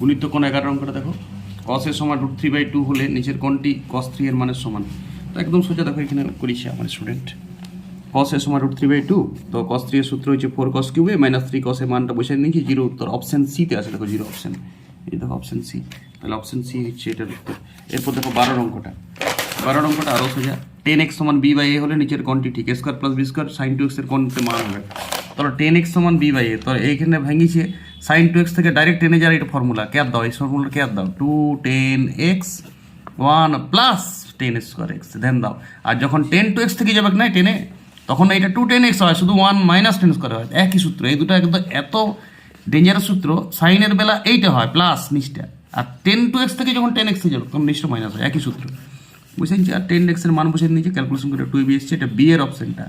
গুণিত কোণ এগারো অঙ্কটা দেখো। কসের সমান রুট থ্রি বাই টু হলে নিচের কোণটি কস থ্রি এর মানের সমান। তো একদম সোজা দেখো, এখানে করেছি আমার স্টুডেন্ট কস এর সমান রুট থ্রি বাই টু তো কস থ্রি এর সূত্র হচ্ছে ফোর কস কিউবে মাইনাস থ্রি কসের মানটা বসে নিয়েছি জিরো উত্তর অপশন সিতে আছে, দেখো জিরো অপশন এই দেখো অপশন সি তাহলে অপশন সি হচ্ছে এটার উত্তর। এরপর দেখো বারোর অঙ্কটা। বারোর অঙ্কটা আরও সোজা। টেন এক্স সমান বি বাই এ হলে নিচের কোণটি ঠিক square plus b square sine two এক্সের কোণতে মান হবে। তাহলে টেন এক্স সমান বি বাই এ তো এইখানে ভেঙেছে সাইন টু এক্স থেকে ডাইরেক্ট টেনে যাওয়ার এটা ফর্মুলা ক্যাপ দাও? এই ফর্মুলা ক্যাপ দাও? Two tan x one plus tan square x ধ্যান দাও। আর যখন টেন টু এক্স থেকে যাবে না টেনে তখন এটা টু টেন এক্স হয়, শুধু ওয়ান মাইনাস টেন স্কোয়ার হয়। একই সূত্র, এই দুটো একদম এত ডেঞ্জারাস সূত্র সাইনের বেলা এইটা হয় প্লাস নিচটা। আর টেন টু এক্স থেকে যখন টেন এক্স যাবে, তখন নিচটা মাইনাস হয়, একই সূত্র। বুঝছেন আর টেন এক্সের মান বসে নিয়েছে ক্যালকুলেশন করে টু বি এসছে এটা বি এর অপশনটা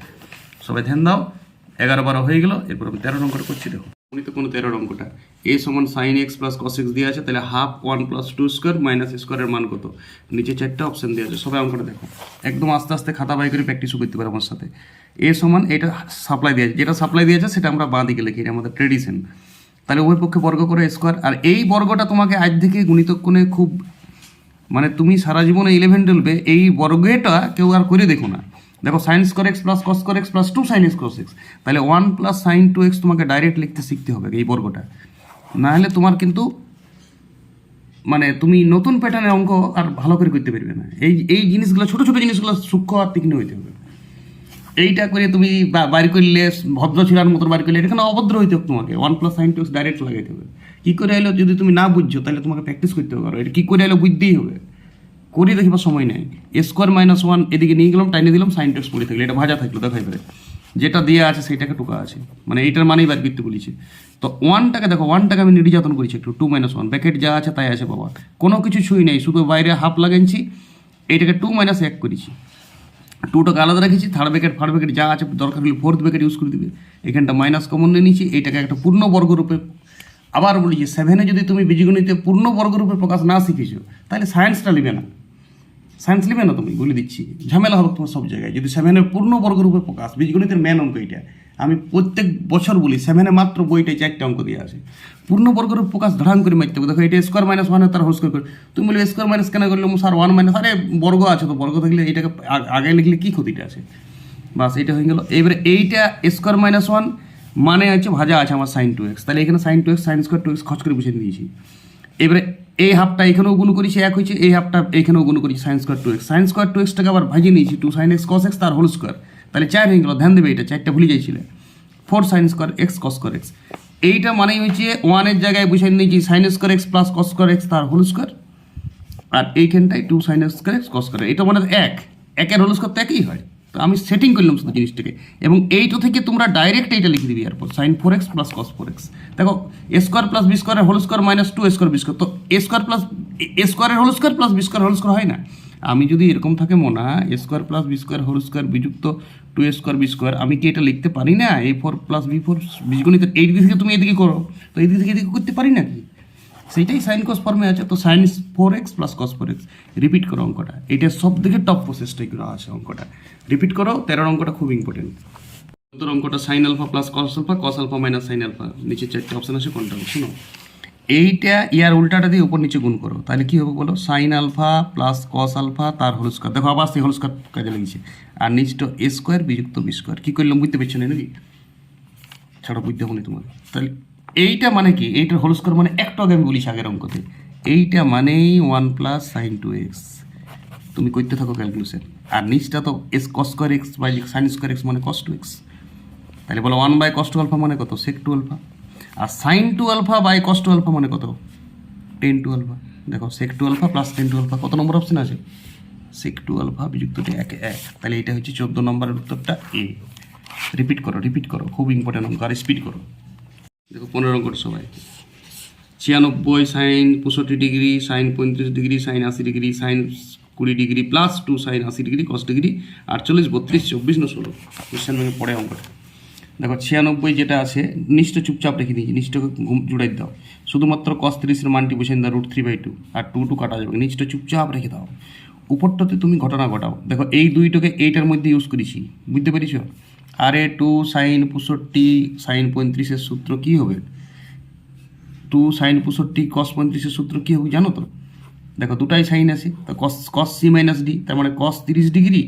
সবাই ধ্যান দাও, এগারো বারো হয়ে গেল, এরপর আমি তেরো নম্বর করছি, দেখো। উনি তো কোনো তেরো অঙ্কটা এ সমান sine x plus cos x দিয়ে আছে, তাহলে half one plus two square minus স্কোয়ারের মান কত? নিচে চারটা অপশন দেওয়া আছে, সবাই অঙ্কটা দেখো। একদম আস্তে আস্তে খাতা বাই করে প্র্যাকটিসও করতে পারে আমার সাথে। এ সমান এটা সাপ্লাই দিয়েছে যেটা সাপ্লাই দিয়েছে সেটা আমরা বাঁ দিকে লিখি, এটা আমাদের ট্রেডিশন তাহলে উভয় পক্ষে বর্গ করে স্কোয়ার আর এই বর্গটা তোমাকে আজ থেকে গুণিতক কোণে খুব মানে তুমি সারা জীবনে ইলেভেন টুয়েলভে এই বর্গটা কেউ আর করে দেখো না। দেখো sine square x plus cos square x plus two sine x cos x তাহলে one plus sine two x তোমাকে ডাইরেক্ট লিখতে শিখতে হবে এই বর্গটা। না হলে তোমার কিন্তু মানে তুমি নতুন প্যাটার্নের অঙ্ক আর ভালো করে করতে পারবে না। এই এই জিনিসগুলো, ছোট ছোট জিনিসগুলো সূক্ষ্ম আর তীক্ষ্ণ হইতে হবে। এইটা করে তুমি বাইর করলে, ভদ্র ছিলার মতো বাইর করলে এখানে অভদ্র হইতে হবে তোমাকে? One plus sine two x direct লাগাইতে হবে। কী করে এলো যদি তুমি না বুঝছ, তাহলে তোমাকে প্র্যাকটিস করতে হবে এটা কী করে এলো বুঝতেই হবে। করে দেখিবার সময় নেই। স্কোয়ার মাইনাস ওয়ান এদিকে নিয়ে গেলাম টাইনে দিলাম সাইন টেক্স পড়ে থাকলে, এটা ভাজা থাকল দেখাই পারে যেটা দিয়ে আছে সেইটাকে টুকা আছে। মানে এইটার মানেই বার করতে বলেছে। তো ওয়ানটাকে দেখো ওয়ানটাকে আমি নির্যাতন করেছি একটু টু মাইনাস ওয়ান ব্যাকেট যা আছে তাই আছে, বাবা। কোনো কিছু ছুঁই নেই, শুধু বাইরে হাফ লাগাইছি, এইটাকে টু মাইনাস এক করেছি। টুটাকে আলাদা রেখেছি থার্ড ব্যাকেট ফার্ড ব্যাকেট যা আছে, দরকার হলে ফোর্থ ব্যাকেট ইউজ করে দিবে। এখানটা মাইনাস কমন নিয়ে নিয়েছি, এইটাকে একটা পূর্ণ বর্গরূপে আবার বলি যে সেভেনে যদি তুমি বীজগণিতে পূর্ণ বর্গরূপে প্রকাশ না শিখেছো, তাহলে সায়েন্সটা নেবে না। সায়েন্স নেবে না তুমি, বলে দিচ্ছি। ঝামেলা হবে তোমার সব জায়গায়। যদি সেভেনের পূর্ণ বর্গরূপে প্রকাশ, বীজগণিতের মেন অঙ্ক এটা আমি প্রত্যেক বছর বলি সেভেনে মাত্র বইটাই চারটে অঙ্ক দিয়ে আছে। পূর্ণ বর্গরূপ প্রকাশ ধরাম করে মারতে হবে। দেখো, এটা স্কোয়ার মাইনাস ওয়ান তার স্কোয়ার করে। তুমি বলে স্কোয়ার মাইনাস কেন করলে? স্যার ওয়ান মাইনাস আরে, বর্গ আছে তো, বর্গ থাকলে এটাকে আগে লিখলে কী ক্ষতিটা আছে? বাস, এটা হয়ে গেল। এবারে এইটা স্কোয়ার মাইনাস ওয়ান মানে হচ্ছে ভাজা আছে আমার সাইন টু এক্স তাহলে এখানে sine two x sine square two x খরচ করে বুঝিয়ে দিয়েছি। এবারে এই হাফটা এখানেও গুণ করেছি এক হয়েছে, এই হাফটা এখানেও গুণ করেছি sine square two x sine square two এক্সটাকে আবার ভাজিয়ে নিয়েছি two sine x cos x তার হোল স্কোয়ার তাহলে চার হয়ে গেল, ধ্যান দেবে এটা, চারটা ভুলে যাইছিলে। Four sine square x cos square x এইটা মানেই হচ্ছে ওয়ানের জায়গায় বুঝিয়ে নিয়েছি sine square x plus cos square x তার হোল স্কোয়ার আর এইখানটায় two sine square x cos square এটা মানে এক, একের হোল স্কোয়ার তো একই হয়। তো আমি সেটিং করলাম শুধু জিনিসটাকে। এবং এইটা থেকে তোমরা ডাইরেক্ট এইটা লিখে দিবি এরপর sine four x plus cos four x দেখো a square plus b square whole square minus two a square b square তো এ স্কোয়ার প্লাস এ স্কোয়ারের whole square plus b square whole square হয় না? আমি যদি এরকম থাকে Mona a square plus b square whole square বিযুক্ত two a square b square আমি কি এটা লিখতে পারি না? A four plus b four বীজগণিতের এই দিক থেকে তুমি এদিকে করো। তো এই দিক থেকে এদিকে করতে পারি না কি সেইটাই সাইন কস ফর্মে আছে, তো sine four x plus cos four x repeat করো অঙ্কটা। এটা সব থেকে টপ প্রসেসটাই করা আছে অঙ্কটা। রিপিট করো, তেরোর অঙ্কটা খুব ইম্পর্টেন্ট চতুর অঙ্কটা sine alpha plus cos alpha cos alpha minus sine alpha নিচে চারটে অপশন আছে, কোনটা? শোনো, এইটা ইয়ার উল্টাটা দিয়ে উপর নিচে গুণ করো। তাহলে কী হবে বলো? Sine alpha plus cos alpha তার হোল স্কোয়ার দেখো আবার সেই হোল স্কোয়ার কাজে লেগেছে আর নিচটা এ স্কোয়ার বিযুক্ত বি স্কোয়ার কী করলাম, বুঝতে পারছ না নাকি? ছাড়া বুঝতে হবে না তোমার। তাহলে এইটা মানে কি? এইটার হোল স্কোয়ার মানে একটা আগে আমি বলিস আগের অঙ্কতে। এইটা মানেই one plus sine two x তুমি করতে থাকো ক্যালকুলেশন আর নিচটা তো S cos square x by sine square x মানে কস টু এক্স তাহলে বলো one by cos two alpha মানে কত? Sec two alpha R sine two alpha by cos two alpha মানে কত? টেন টু আলফা দেখো sec two alpha plus tan two alpha কত নম্বর option আছে? সেক টু আলফা বিযুক্তটি একে, এক। তাহলে এটা হচ্ছে চোদ্দ নম্বরের উত্তরটা এ রিপিট করো রিপিট করো। খুব ইম্পর্টেন্ট অঙ্ক, আর স্পিড করো। দেখো পনেরো অঙ্কটা সবাই ছিয়ানব্বই সাইন পঁয়ষট্টি ডিগ্রি, সাইন পঁয়ত্রিশ ডিগ্রি, সাইন আশি ডিগ্রি, সাইন কুড়ি ডিগ্রি প্লাস টু সাইন আশি ডিগ্রি কস ডিগ্রি, আটচল্লিশ, বত্রিশ, চব্বিশ, না ষোলো। কোশ্চেন ব্যাংকে পড়ে অঙ্কটা দেখো ছিয়ানব্বই যেটা আছে নিচটা চুপচাপ রেখে দিয়েছি নিচটাকে ঘুম জুড়াই দাও। শুধুমাত্র কস তিরিশের মানটি বসে দাও রুট থ্রি বাই টু আর টু টু কাটা যাবে। নিচটা চুপচাপ রেখে দাও। উপরটাতে তুমি ঘটনা ঘটাও। দেখো এই দুইটাকে এইটার মধ্যে ইউজ করেছি। বুঝতে পেরেছ? আর এ টু সাইন পঁয়ষট্টি সাইন পঁয়ত্রিশের সূত্র কী হবে? টু সাইন পঁয়ষট্টি কস পঁয়ত্রিশের সূত্র কী হবে জানো তো? দেখো দুটাই সাইন আছে, তো cos cos c minus d তার মানে কস তিরিশ ডিগ্রি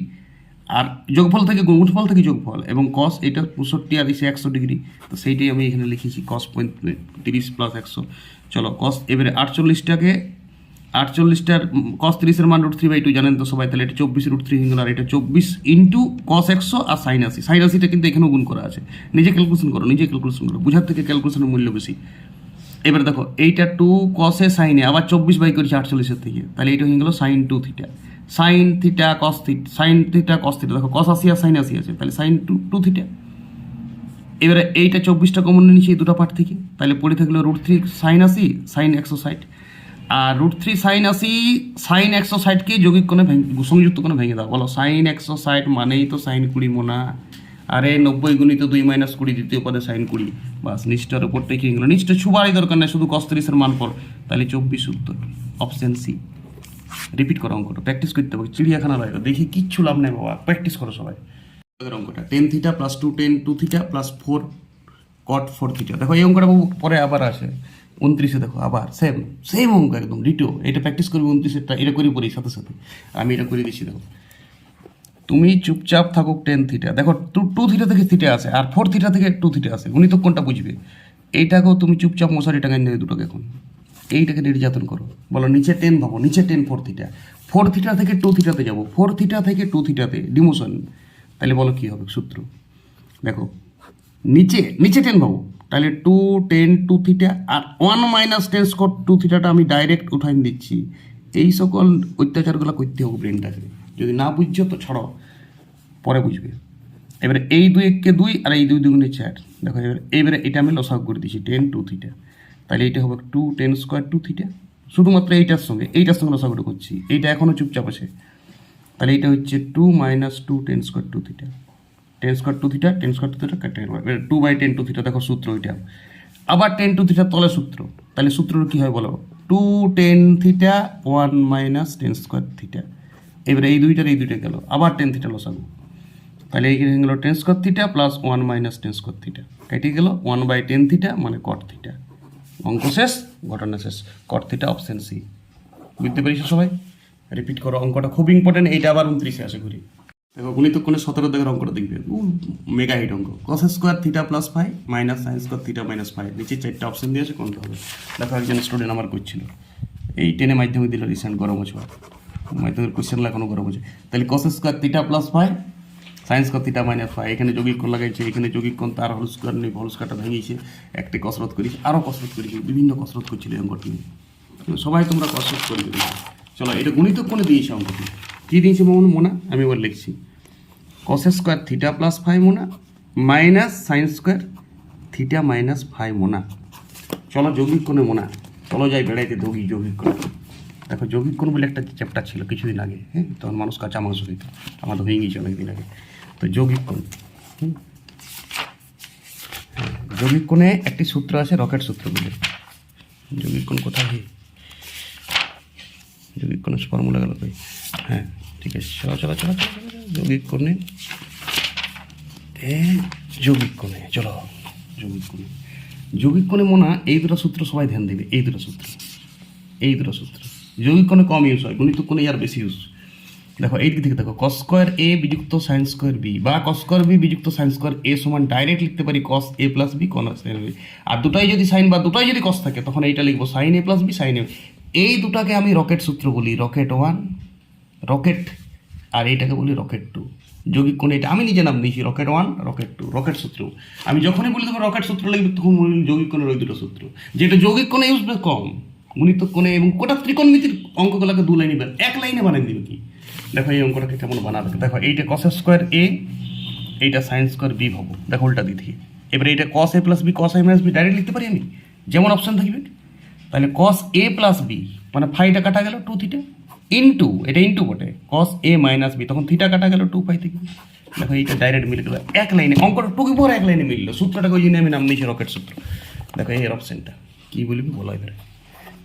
আর যোগফল থেকে গুণফল থেকে যোগফল এবং কস এটা পঁয়ষট্টি আর এসে একশো ডিগ্রি, তো সেইটাই আমি এখানে লিখেছি কস তিরিশ প্লাস একশো। চলো কস এবারে আটচল্লিশটাকে আটচল্লিশটার কস তিরিশের মান রুট থ্রি বাই টু জানেন তো সবাই? তাহলে এটা চব্বিশ রুট থ্রি আর এটা চব্বিশ ইন্টু কস একশো আর সাইন আশি। সাইন আশিটা কিন্তু এখানেও গুণ করা আছে। নিজে ক্যালকুলেশন করো, নিজে ক্যালকুলেশন করো। বুঝার থেকে ক্যালকুলেশনের মূল্য বেশি। এবারে দেখো, এইটা টু কসে সাইনে আবার চব্বিশ বাই করেছে আটচল্লিশের থেকে। তাহলে এটা হয়ে গেল sine two theta sine theta cos theta sine theta cos theta দেখো কস আশি আর সাইন আশি আছে। তাহলে সাইন টু টু থিটা এবারে এইটা চব্বিশটা কমন নিয়েছি এই দুটো পার্ট থেকে। তাহলে পড়ে থাকল রুট থ্রি সাইন আশি সাইন একশো ষাট। আর রুট থ্রি সাইন আশি সাইন একশো ষাটকে যৌগিক ভেঙে সংযুক্ত কোণে ভেঙে দাও। বলো সাইন একশো ষাট মানেই তো সাইন কুড়ি মোনা। আরে নব্বই গুণিত দুই মাইনাস কুড়ি দ্বিতীয় পদে সাইন কুড়ি। বাস নিচটার উপর থেকে গেলো নিচটা ছুবারই দরকার নেই, শুধু কস্তিরিশের মান পর তাহলে চব্বিশ উত্তর অপশন সি রিপিট করো অঙ্কটা প্র্যাকটিস করতে হবে, চিড়িয়াখানা লাগে দেখি, কিচ্ছু লাভ নেই বাবা প্র্যাকটিস করো সবাই। অঙ্কটা tan theta plus two tan two theta plus four cot four theta দেখো এই অঙ্কটা পরে আবার আসে। উনত্রিশে দেখো আবার সেম সেম অঙ্ক একদম ডিটো এটা প্র্যাকটিস করবি উনত্রিশেরটা, এটা করি পড়ি সাথে সাথে। আমি এটা করে দিচ্ছি দেখো। তুমি চুপচাপ থাকুক টেন থিটা দেখো টু টু থিটা থেকে থিটা আছে আর ফোর থিটা থেকে টু থিটা আছে উনি তো কোনটা বুঝবে? এইটাকেও তুমি চুপচাপ মশারি টাঙাই নেবে দুটোকে এখন। এইটাকে নির্যাতন করো। বলো, নিচে টেন ভাবো, নিচে tan four theta four theta থেকে টু থিটাতে যাব। ফোর থিটা থেকে টু থিটাতে ডিমোশন তাহলে বলো কী হবে, সূত্র? দেখো, নিচে নিচে টেন পাবো তাহলে টু টেন টু থিটা আর one minus tan square two থিটাটা আমি ডাইরেক্ট উঠাই দিচ্ছি। এই সকল অত্যাচারগুলো করতে হবে ব্রেনটাকে যদি না বুঝছ, তো ছাড়ো। পরে বুঝবে। এবারে এই দুই এককে দুই আর এই দুই দুগুণে চার। দেখো, এবারে এইবারে এটা আমি লসাগ করে দিচ্ছি টেন টু থিটা তাহলে এইটা হবে two tan square two theta শুধুমাত্র এইটার সঙ্গে এইটার সঙ্গে লসাগুটা করছি। এইটা এখনও চুপচাপ আছে। তাহলে এটা হচ্ছে two minus two tan square two theta tan square two theta tan square two theta two by tan two theta দেখো সূত্র ওইটা আবার টেন টু থিটা তলে সূত্র। তাহলে সূত্র কী হয় বলো? Two tan theta one minus tan square theta এবারে এই দুইটার, এই দুইটা গেল। আবার টেন থিটা লসাগু। তাহলে এইখানে গেল tan square theta plus one minus tan square theta কেটে গেল ওয়ান বাই টেন থিটা মানে কট থিটা অঙ্ক শেষ, ঘটনা শেষ। কট থিটা অপশন সি বুঝতে পেরেছ সবাই? রিপিট করো, অঙ্কটা খুব ইম্পর্টেন্ট এইটা আবার উনত্রিশে আসে ঘুরি দেখো গণিত কোণে সতেরো দেখের অঙ্কটা দেখবে। মেগা হিট অঙ্ক। Cos square theta plus five minus sine square theta minus five নিচে চারটা অপশন দিয়েছে কোনটা হবে? দেখো একজন স্টুডেন্ট আমার করছিল। এই টেনে মাধ্যমিক দিল রিসেন্ট গরম হচ্ছে মাধ্যমিক কোশ্চেন এখনও গরম হচ্ছে তাহলে cos square theta plus five science কর থিটা মাইনাস ফাইভ এখানে যৌগিক কোণ লাগাইছে, এখানে যৌগিক কোণ তার হল স্কোয়ার নেই হল স্কোয়ারটা ভেঙেছে। একটা কসরত করেছে আরও কসরত করেছে, বিভিন্ন কসরত করছিল এই অঙ্কটি। সবাই তোমরা কসরত করবে চলো, এটা গণিত কোণে দিয়েছে অঙ্কটি। কী দিয়েছে মনে মোনা? আমি এবার লিখছি। Cos square theta plus five Mona minus sine square theta minus five Mona. চলো যৌগিক কোণে মোনা। চলো যাই বেড়াইতে দৌড়ি যৌগিক কোণ। দেখো যৌগিক বলে একটা চ্যাপ্টার ছিল কিছুদিন আগে হ্যাঁ? তখন মানুষ কাঁচা মাংস দিত আমার তো হয়ে গেছে অনেকদিন আগে। তো যৌগিক কোণ যৌগিক কোণে একটি সূত্র আছে রকেট সূত্র বলে। যৌগিক কোণ কোথায়? যৌগিক ফর্মুলা গেল কই হ্যাঁ ঠিক আছে, চলো চলো চলো। যৌগিক কোণে। যৌগিক কোণে, চলো, যৌগিক কোণে। যৌগিক কোণে মনে হয় এই দুটো সূত্র সবাই ধ্যান দেবে, এই দুটো সূত্র, এই দুটো সূত্র। যৌগিক কোণে কম ইউজ হয়, গণিত কোণে আর বেশি ইউজ দেখো, এইদিক থেকে দেখো কস স্কোয়ার এ বিযুক্ত সাইন স্কোয়ার বি বা কস স্কোয়ার বি বিযুক্ত সাইন স্কোয়ার এ সমান ডাইরেক্ট লিখতে পারি কস এ প্লাস বি কন আর দুটাই যদি সাইন বা দুটাই যদি কস থাকে, তখন এইটা লিখব sine a plus b sine a এই দুটাকে আমি রকেট সূত্র বলি, রকেট ওয়ান, রকেট, আর এইটাকে বলি রকেট টু। যৌগিক কোণে এটা আমি নিজে নাম দিয়েছি, rocket one, rocket two, rocket সূত্র। আমি যখনই বলি তখন রকেট সূত্র লিখবে, তখন যৌগিক কোণের ওই দুটো সূত্র। যেটা যৌগিক কোণে ইউজ কম, গণিত কোণে এবং কোটা ত্রিকোণমিতির অঙ্কগুলোকে দু লাইনে এক লাইনে বানিয়ে দিবে কি? দেখো এই অঙ্কটাকে কেমন বানাবে দেখো, এইটা কস স্কোয়ার এ এইটা সাইন স্কোয়ার বি ভাবো। দেখো উল্টা দিদি এবারে এটা cos a plus b cos a minus b direct লিখতে পারি আমি? যেমন অপশন থাকবে। তাহলে কস এ প্লাস বি মানে ফাইটা কাটা গেল টু থিটা ইন্টু এটা ইন্টু বটে কস এ মাইনাস বি তখন থিটা কাটা গেল টু ফাই থেকে। দেখো এইটা ডাইরেক্ট মিলে গেল এক লাইনে অঙ্কটা টুকি পর এক লাইনে মিললো সূত্রটাকে ওই জন্য আমি, নাম নিয়েছি রকেট সূত্র। দেখো এই অপশনটা কী বলবি বলো এবারে।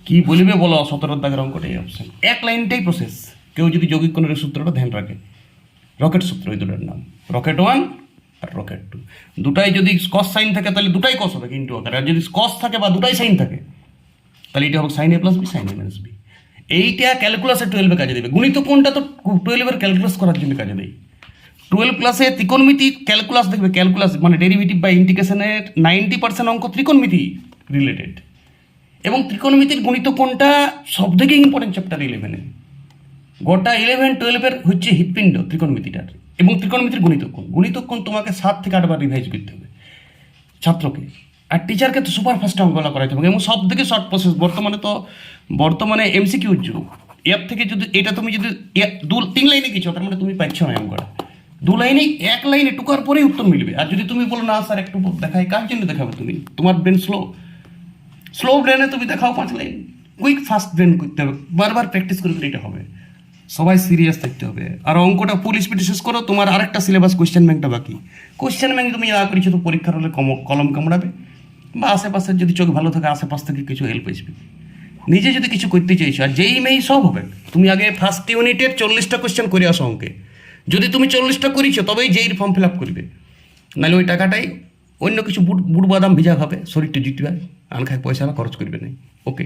কি বলবে বলো, সতেরো দাগের অঙ্কটা এই অপশন এক লাইনটাই প্রসেস কেউ যদি যৌগিক কোণের সূত্রটা ধ্যান রাখে। রকেট সূত্র এই দুটোর নাম। রকেট ওয়ান আর রকেট টু দুটাই যদি কস সাইন থাকে, তাহলে দুটাই কস হবে, কিন্তু আকারে। আর যদি কস থাকে বা দুটাই সাইন থাকে তাহলে এটা হবে sine a plus b sine a minus b এইটা ক্যালকুলাসে টুয়েলভে কাজে দেবে। গণিত কোনটা তো টুয়েলভের ক্যালকুলাস করার জন্য কাজে দেয়। টুয়েলভ ক্লাসে ত্রিকোণমিতি ক্যালকুলাস দেখবে। ক্যালকুলাস মানে ডেরিভেটিভ বা ইন্টিগ্রেশনের নাইনটি পার্সেন্ট অঙ্ক ত্রিকোণমিতি রিলেটেড এবং ত্রিকোণমিতির গণিত কোনটা সব থেকে ইম্পর্টেন্ট চ্যাপ্টার ইলেভেনে গোটা ইলেভেন টুয়েলভের হচ্ছে হৃৎপিণ্ড ত্রিকোণমিতিটার। এবং ত্রিকোণমিতির গণিতক্ষণ গণিতক্ষণ তোমাকে সাত থেকে আটবার রিভাইজ করতে হবে। ছাত্রকে। আর টিচারকে তো সুপার ফাস্ট অঙ্কলা করাইতে হবে। এবং সব থেকে শর্ট প্রসেস বর্তমানে তো বর্তমানে এমসিকিউ যুগ। এর থেকে যদি এটা তুমি যদি দু তিন লাইনে কিছু তার মানে তুমি পাচ্ছ না অঙ্কটা দু লাইনে, এক লাইনে টুকার পরেই উত্তর মিলবে। আর যদি তুমি বলো, না স্যার, একটু দেখাই, কার জন্য দেখাবে তুমি? তোমার ব্রেন স্লো স্লো ব্রেনে তুমি দেখাও পাঁচ লাইন। কুইক ফাস্ট ব্রেন করতে হবে। বারবার প্র্যাকটিস করে এটা হবে। সবাই সিরিয়াস থাকতে হবে। আর অঙ্কটা ফুল স্পিডে শেষ করো, তোমার আরেকটা সিলেবাস কোয়েশ্চেন ব্যাংকটা বাকি। কোয়েশ্চেন ব্যাংক তুমি না করেছ, তো পরীক্ষার হলে কম- কলম কামড়াবে। বা আশেপাশে যদি চোখ ভালো থাকে, আশেপাশ থেকে কিছু হেল্প আসবে। নিজে যদি কিছু করতে চাইছো, আর যেই মেয়েই সব হবে, তুমি আগে ফার্স্ট ইউনিটের চল্লিশটা কোয়েশ্চেন করে আসো অঙ্কে। যদি তুমি চল্লিশটা করেছ, তবেই যেই ফর্ম ফিল আপ করবে। নাহলে ওই টাকাটাই অন্য কিছু বুট বুট বাদাম ভিজা খাবে শরীরটা জিতবে আন খায় পয়সা খরচ করবে না। ওকে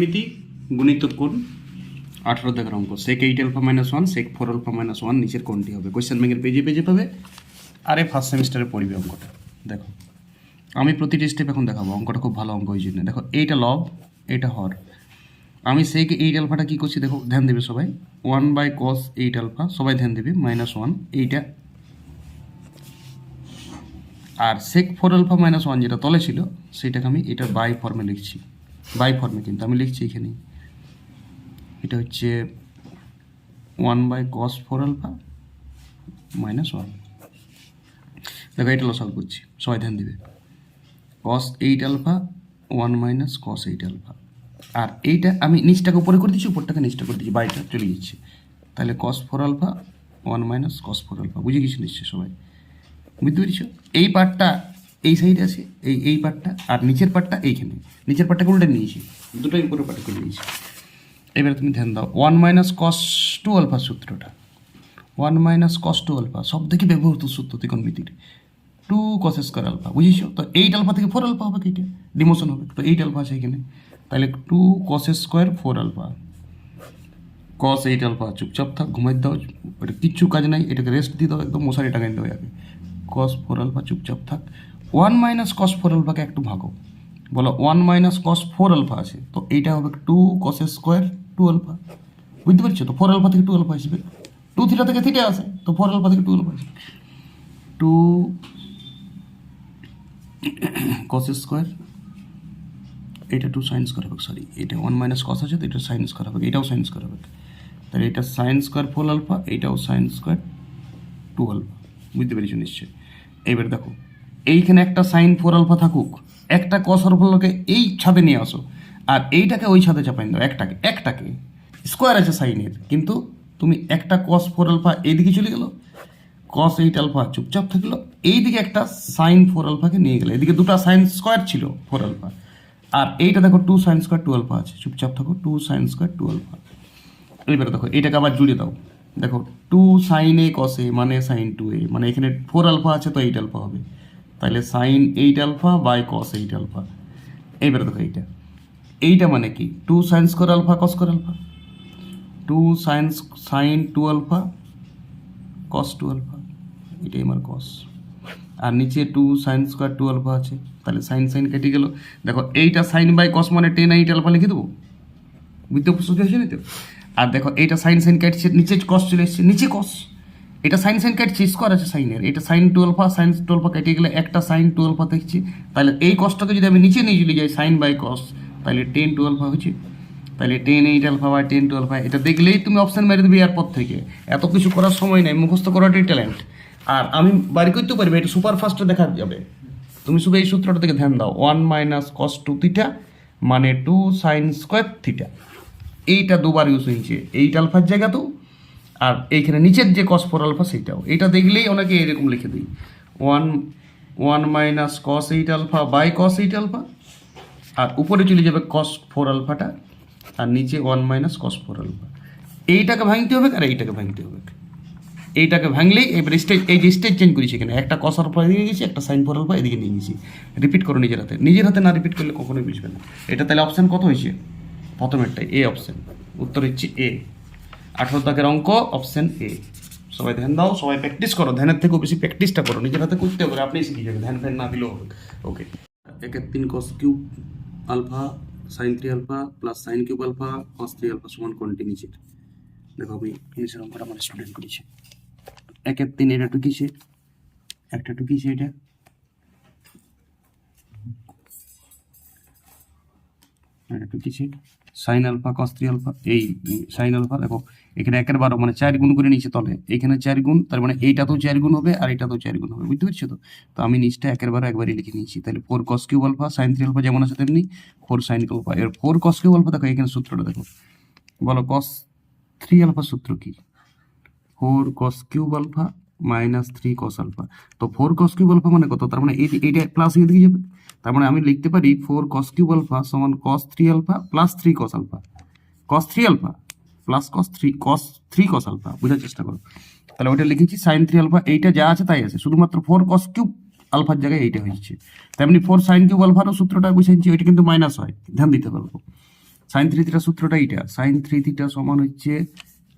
মিতি গুণিত কোণ আঠারো দেখার অঙ্ক। Sec eight alpha minus one sec four alpha minus one নিচের কোনটি হবে? কোয়েশ্চেন ব্যাংকের পেজে পেজে পাবে? আর আরে ফার্স্ট সেমিস্টারে পড়বে অঙ্কটা। দেখো। আমি প্রতিটি স্টেপ এখন দেখাবো, অঙ্কটা খুব ভালো অঙ্ক ওই জন্য দেখো, এইটা লব এইটা হর। আমি সেক এইট আলফাটা কী করছি দেখো, ধ্যান দেবে সবাই। One by cos eight alpha সবাই ধ্যান দেবে মাইনাস ওয়ান এইটা। আর sec four alpha minus one যেটা তলে ছিল, সেটাকে আমি এটা বাই ফর্মে লিখছি। বাই ফর্মে কিন্তু, আমি লিখছি এখানে এটা হচ্ছে one by cos four alpha minus one দেখো এটা লসাল করছি, সবাই ধ্যান দিবে। Cos eight alpha one minus cos eight alpha আর এইটা আমি নিচটাকে উপরে করে দিচ্ছি উপরটাকে নিচটা করে দিচ্ছি বাইটা চলে যাচ্ছে তাহলে cos four alpha one minus cos four alpha বুঝে গেছি নিশ্চয় সবাই? বুঝতে পেরেছ? এই পার্টটা এই সাইডে আছে, এই এই পার্টটা, আর নিচের পার্টটা এইখানে। নিচের পার্টটাকে উল্টে নিয়েছি, দুটোই উপরে পার্টে করে নিয়েছি এবারে তুমি ধ্যান দাও one minus cos two alpha সূত্রটা। One minus cos two alpha সব থেকে ব্যবহৃত সূত্র ত্রিকোণমিতির। টু কস স্কোয়ার আলফা, বুঝেছ? তো এইট আলফা থেকে ফোর আলফা হবে এইটা ডিমোশন হবে। তো এইট আলফা আছে এখানে। তাহলে two cos square four alpha. Cos eight alpha, চুপচাপ থাক, ঘুমাই দাও, এটা কিচ্ছু কাজ নাই, এটাকে রেস্ট দিয়ে দাও, একদম মশারি টাঙাই দাও আগে কস ফোর আলফা, চুপচাপ থাক। ওয়ান মাইনাস কস ফোর আলফাকে একটু ভাগো। বলো one minus cos four alpha আছে, তো এইটা হবে two cos square two alpha. বুঝতে পারছ? তো ফোর আলফা থেকে টু আলফা আসবে। টু থিটা থেকে থিটা আসে, তো ফোর আলফা থেকে টু আলফা আসবে। টু কস স্কোয়ার এটা টু সাইন স্কোয়ার হবে সরি এটা ওয়ান মাইনাস কস আছে তো এটা সাইন স্কোয়ার হবে, এটাও সাইন স্কোয়ার হবে। তাহলে এটা সাইন স্কোয়ার ফোর আলফা এটাও সাইন স্কোয়ার টু আলফা বুঝতে পেরেছ নিশ্চয়ই? এইবার দেখো, এইখানে একটা সাইন ফোর আলফা থাকুক, একটা কস আলফাকে এই ছাদে নিয়ে আসো, আর এইটাকে ওই ছাদে চাপাই দাও, একটাকে একটাকে। স্কোয়ার আছে সাইনের কিন্তু তুমি একটা কস ফোর আলফা এইদিকে চলে গেলো কস এইট আলফা চুপচাপ থাকল। এইদিকে একটা সাইন ফোর আলফাকে নিয়ে গেলো। এদিকে দুটো সাইন স্কোয়ার ছিল ফোর আলফা আর এইটা দেখো two sine square two alpha আছে। চুপচাপ থাকো two sine square two alpha এইবারে দেখো এটাকে আবার জুড়ে দাও। দেখো টু সাইন এ কসে মানে সাইন টু এ মানে এখানে ফোর আলফা আছে, তো এইট আলফা হবে। তাহলে sine eight alpha by cos eight alpha এইবারে দেখো এইটা। এইটা মানে কি? Two sine square alpha cos square alpha two sine sine two alpha cos two alpha এটাই আমার কস আর নিচে two sine square two alpha আছে, তাহলে সাইন সাইন কেটে গেল। দেখো, এইটা সাইন বাই কস মানে টেন এইট আলফা লিখে দেবো। বুঝতে সোজা হয়েছে তো? আর দেখো, এইটা সাইন সাইন কাটছে, নিচে কস চলে এসছে, নিচে কস এটা সাইন সাইন কাটছে স্কোয়ার আছে সাইনের এটা সাইন টুয়েলভা সাইন টুয়েলভা কেটে গেলে একটা সাইন টুয়েলভা দেখছি। তাহলে এই কসটাকে যদি আমি নিচে নিয়ে চলে যাই সাইন বাই কস তাহলে টেন টুয়েলভা হয়েছে তাহলে tan eight alpha by tan টুয়েলভা এটা দেখলেই তুমি অপশান মেরে দেবে এয়ারপর থেকে। এত কিছু করার সময় নেই, মুখস্থ করাটাই ট্যালেন্ট আর আমি বাড়ি করতেও পারবে, এটা সুপার ফাস্টে দেখা যাবে। তুমি শুধু এই সূত্রটা থেকে ধ্যান দাও one minus cos two theta মানে টু সাইন স্কোয়ার থিটা এইটা দুবার ইউজ হয়েছে, এইট আলফার জায়গাতেও আর এইখানে নিচের যে কস ফোর আলফা সেইটাও। এটা দেখলেই অনেকে এরকম লিখে দিই one one minus cos eight alpha by cos eight alpha আর উপরে চলে যাবে কস ফোর আলফাটা আর নিচে one minus cos four alpha এইটাকে ভাঙতে হবে আর এইটাকে ভাঙতে হবে। এইটাকে ভাঙলেই এবার স্টেজ এই যে স্টেজ চেঞ্জ করেছি এখানে, একটা কসার পর এদিকে গেছি, একটা সাইন পরের পর এদিকে নিয়ে গেছি। রিপিট করো নিজের হাতে। নিজের হাতে না রিপিট করলে কখনোই বুঝবে না। এটা তাহলে অপশান কত হয়েছে? প্রথমেরটাই এ অপশান উত্তর হচ্ছে এ আঠারো দাগের অঙ্ক অপশান এ সবাই ধ্যান দাও, সবাই প্র্যাকটিস করো। ধ্যানের থেকেও বেশি প্র্যাকটিসটা করো। নিজের হাতে করতে হবে, আপনি শিখে যাবেন। ধ্যান ফ্যান না দিলেও হবে। ওকে একের তিন cos cube alpha sine three alpha plus sine cube alpha cos three alpha সমান কোনটি নিচে দেখো আমি নিচের অঙ্কটা আমার স্টুডেন্ট করেছি। একের তিন, এটা টুকিছে একটা টুকিছে এটা। এটা টুকিছে sine alpha cos three alpha, এই সাইন আলফা, দেখো, এখানে একের বারো মানে চার গুণ করে নিচে তলে। এখানে চার গুণ, তার মানে এইটাতেও চার গুণ হবে, আর এইটাতেও চার গুণ হবে, বুঝতে পারছ তো? তো আমি নিচটা একের বারো একবারই লিখে নিয়েছি। তাহলে four cos cube alpha sine three alpha যেমন আছে তেমনি ফোর সাইন আলফা এর ফোর কস কিউব আলফা দেখো, এখানে সূত্রটা দেখো। বলো কস থ্রি আলফা সূত্র কি? Four cos cube alpha minus three cos alpha. তো ফোর কস কিউব আলফা মানে কত? তার মানে এই এইটা প্লাস এদিকে যাবে। তার মানে আমি লিখতে পারি ফোর কস কিউব আলফা সমান cos three alpha plus three cos alpha. Cos three alpha plus cos three cos three cos alpha, বোঝার চেষ্টা করো। তাহলে ওইটা লিখেছি সাইন থ্রি আলফা, এইটা যা আছে তাই আছে। শুধুমাত্র ফোর কস কিউব আলফার জায়গায় এইটা হয়েছে তেমনি ফোর সাইন কিউব আলফারও সূত্রটা বুঝাইছি ওইটা কিন্তু মাইনাস হয়, ধ্যান দিতে পারব। সাইন থ্রি থিটা সূত্রটা এইটা সাইন থ্রি থিটা সমান হচ্ছে,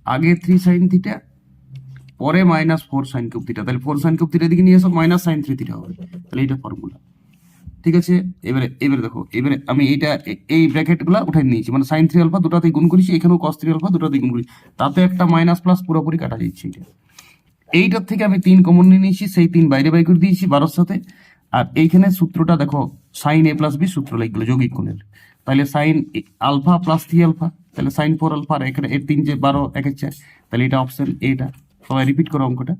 আগে থ্রি সাইন থিটা পরে minus four sine cube theta তাহলে ফোর সাইন কিউব থিটা দিকে নিয়ে এসো মাইনাস সাইন থ্রি থিটা হবে। তাহলে এটা ফর্মুলা ঠিক আছে? এবারে এবারে দেখো, এবারে আমি এইটা, এই ব্র্যাকেটগুলো উঠাই নিয়েছি। মানে সাইন থ্রি আলফা দুটাতেই গুণ করেছি, এখানেও কস থ্রি আলফা দুটাতেই গুণ করেছি। তাতে একটা মাইনাস প্লাস পুরোপুরি কাটা যাচ্ছে এটা এইটার থেকে আমি তিন কমন নিয়ে নিয়েছি, সেই তিন বাইরে বাই করে দিয়েছি বারোর সাথে। আর এইখানে সূত্রটা দেখো সাইন এ প্লাস বি সূত্র লাগল যৌগিক কোণের তাহলে sine alpha plus three alpha তাহলে সাইন ফোর আলফা আর এখানে এর তিন যে বারো একের চার। তাহলে এটা অপশন এটা সবাই রিপিট করো অঙ্কটা।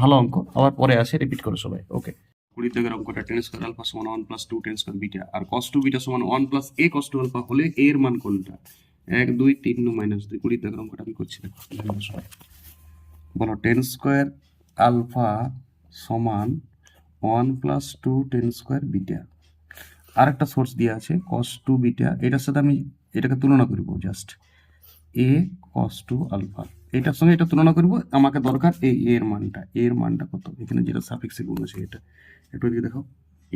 ভালো অঙ্ক, আবার পরে আসে রিপিট করো সবাই ওকে কুড়ি দাগের অঙ্কটা টেন স্কোয়ার আলফা সমান one plus two tan square beta আর কস টু বিটা সমান ওয়ান প্লাস এ কস টু আলফা হলে এ এর মান কোনটা? এক, দুই, তিন মাইনাস দুই, কুড়ি দাগের অঙ্কটা আমি করছি বলো টেন স্কোয়ার আলফা সমান one plus two tan square beta আর একটা সোর্স দেওয়া আছে কস টু বিটা এটার সাথে আমি এটাকে তুলনা করব just A cos two alpha এটার সঙ্গে এটা তুলনা করব, আমাকে দরকার এই এর মানটা। এর মানটা কত? এখানে যেটা সাফিক্সে গুণ আছে এটা। একটু এদিকে দেখো,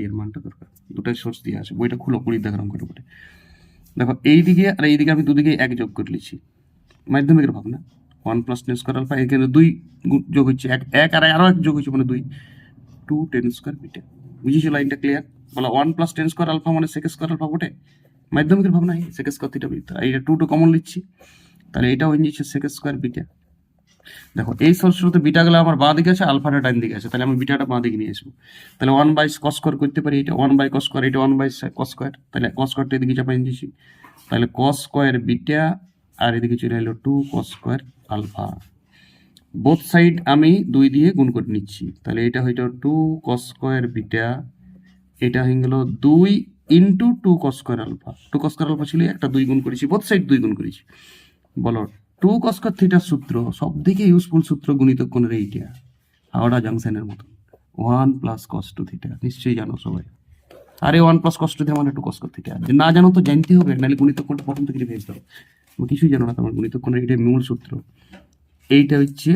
এর মানটা দরকার। দুটাই সোর্স দেওয়া আছে বইটা খুলো কুড়ি দেখার করে বটে দেখো, এই দিকে আর এই দিকে আমি দুদিকে এক যোগ করে নিচ্ছি মাধ্যমিকের ভাবনা। One plus tan square alpha এখানে দুই যোগ হচ্ছে এক। এক আর আরও এক যোগ হচ্ছে মানে দুই। টু টেন স্কোয়ার বিটা বুঝেছ লাইনটা ক্লিয়ার বলা one plus tan square alpha মানে সেক স্কোয়ার আলফা বটে? মাধ্যমিকের ভাবনা এই সেক স্কোয়ার থিটা বিটা এটা টু টু কমন লিখছি। তাহলে এটা হয়ে যাচ্ছে সেক স্কোয়ার বিটা দেখো, এই সরস্বতী বিটাগুলো আমার বাঁ দিকে আছে আলফাটা ডান দিকে আছে, তাহলে আমি বিটাটা বাঁ দিকে নিয়ে আসব। তাহলে ওয়ান বাই কস স্কোয়ার করতে পারি এটা ওয়ান বাই কস স্কোয়ার এটা ওয়ান বাই কস স্কোয়ার তাহলে কস স্কোয়ারটা এদিকে চাপাই দিয়েছি তাহলে কস স্কোয়ার বিটা আর এদিকে চলে এলো two cos square alpha both side আমি দুই দিয়ে গুণ করে নিচ্ছি, তাহলে এটা হইল টু কস স্কোয়ার বিটা এটা হয়ে গেল দুই into two cos square alpha two cos square alpha ছিল একটা, দুই গুণ করেছি বোথ সাইড দুই গুণ করেছি। বলো, টু কস স্কোয়ার থিটার সূত্র সব থেকে ইউজফুল সূত্র গণিতক কোণের এইটা? হাওড়া জাংশনের মতো। One plus cos two theta নিশ্চয়ই জানো সবাই। আরে one plus cos two theta মানে টু কস স্কোয়ার থিটা না জানো তো জানতে হবে, নাহলে গণিতক কোণটা প্রথম থেকে ভেজ দাও। তুমি কিছুই জানো না, তোমার গণিতক কোণের এটা মূল সূত্র। এইটা হচ্ছে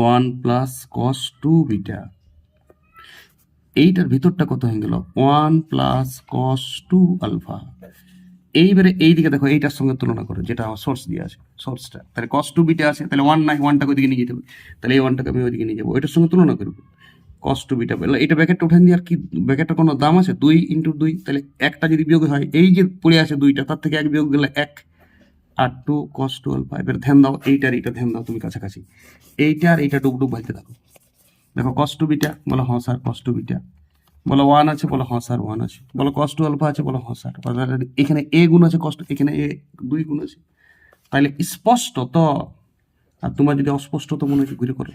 one plus cos two beta এইটার ভিতরটা কত হয়ে গেল? One plus cos two alpha এইবারে এই দিকে দেখো, এইটার সঙ্গে তুলনা করো, যেটা আমার সোর্স দিয়ে আছে সোর্সটা তাহলে কস টু বিটা আছে, তাহলে ওয়ান নাই ওয়ানটাকে ওইদিকে নিয়ে যেতে হবে। তাহলে এই ওয়ানটাকে আমি ওইদিকে নিয়ে যাব। ওইটার সঙ্গে তুলনা করব। কস টু বিটা এটা ব্যাকেটটা উঠে দিয়ে আর কি ব্যাকেটটা কোনো দাম আছে? দুই ইন্টু দুই, তাহলে একটা যদি বিয়োগ হয়, এই যে পড়ে আছে দুইটা, তার থেকে এক বিয়োগ গেলে এক। আর টু কস টু আলফা এবার ধ্যান দাও এইটার এইটা ধ্যান দাও, তুমি কাছাকাছি। এইটা আর এইটা ডুব ভাইতে থাকো। দেখো কস টু বিটা বলো হ্যাঁ স্যার কস টু বিটা বলো ওয়ান আছে, বলো হ্যাঁ স্যার ওয়ান আছে। বলো কস টু আলফা আছে, বলো হ্যাঁ স্যার এখানে এ গুণ আছে কষ্ট এখানে এ দুই গুণ আছে। তাহলে স্পষ্ট তো আর তোমার যদি অস্পষ্ট তো মনে হচ্ছে ঘুরে করো।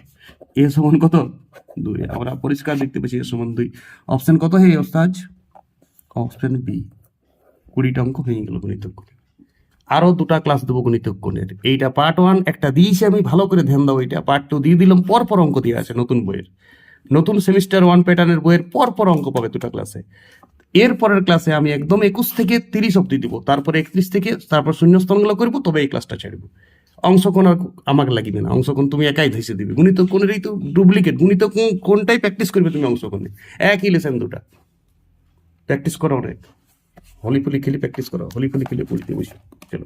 এ সমান কত? দুই। আমরা পরিষ্কার দেখতে পাচ্ছি এ সমান দুই। অপশন কত হে ওস্তাজ অপশন বি কুড়িটা অঙ্ক হয়ে গেল গণিত আরও দুটা ক্লাস দেবো গণিত কোণের এইটা পার্ট ওয়ান একটা দিয়েছি আমি, ভালো করে ধ্যান দাও এইটা। পার্ট টু দিয়ে দিলাম পর পর অঙ্ক দিয়ে আছে, নতুন বইয়ের। নতুন সেমিস্টার ওয়ান প্যাটার্নের বইয়ের পর পর অঙ্ক পাবে দুটা ক্লাসে এর পরের ক্লাসে আমি একদম একুশ থেকে তিরিশ অব্দি দিব, তারপরে একত্রিশ থেকে তারপর শূন্যস্থানগুলো করব, তবে এই ক্লাসটা ছাড়বো অংশকোণ আর আমাকে লাগিবে না, অংশকোণ তুমি একাই ধেসে দিবে। গুণিত কোণেরই তো ডুপ্লিকেট গুণিত কোনটাই প্র্যাকটিস করবে তুমি অংশকোণে। একই লেসেন দুটা। প্র্যাকটিস করো অনেক। হলি ফুলি খেলি প্র্যাকটিস করো হলি ফুলি খেলে পড়তে বসে। চলো।